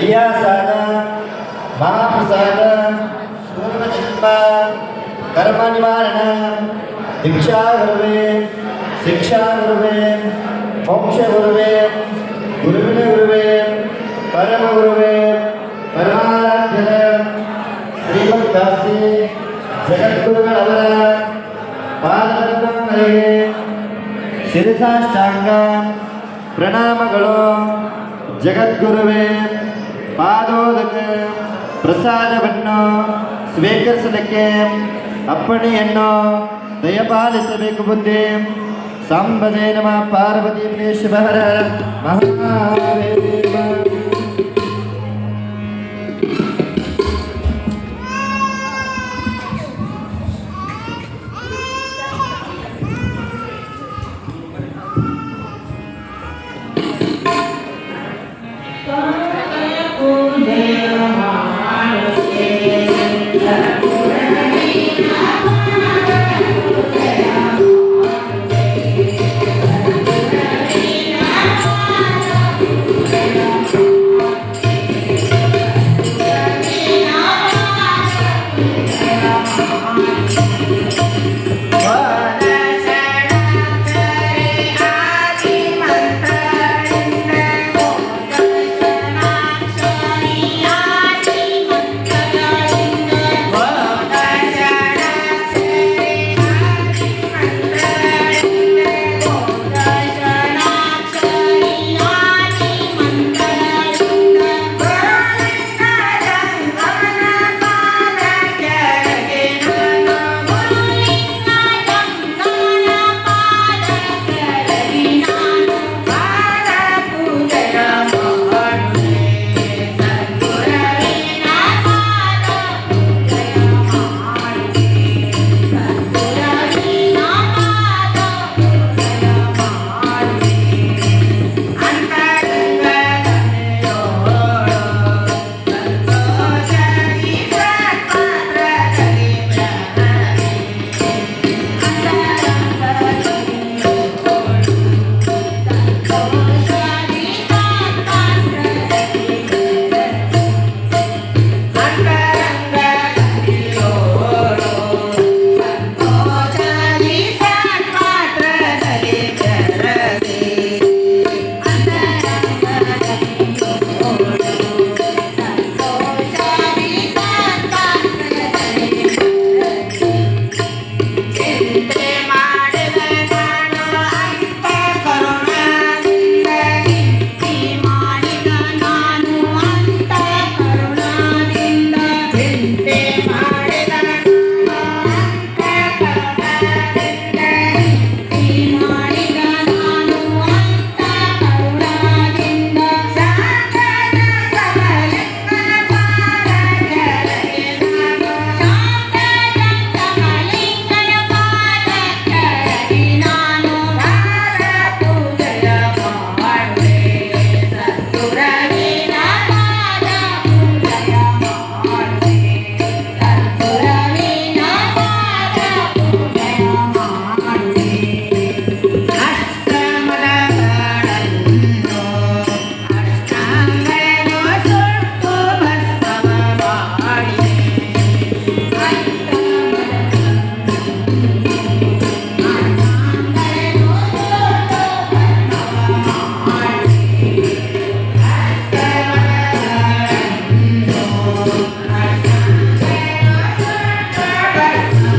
ஐயா சாதம் மகாபிரசாதம் பூர்ணசிம்மம் கர்மநிவாரணம் திக்ஷா குருவே சிக்ஷா குருவே மோட்ச குருவே குருவின குருவே பரம குருவே பரமாராத்திர ஸ்ரீமத் காசி ஜெகத்குருகள் அவர பாதரத்னங்களே പാദോദകം പ്രസാദപണ്ണോ സ്വീകർഷനക്കം അപ്പണി എണ്ണോ ദയപാലിസമേക്കു ബുദ്ധിം സമ്പദേനമ പാർവതി മഹാദേവ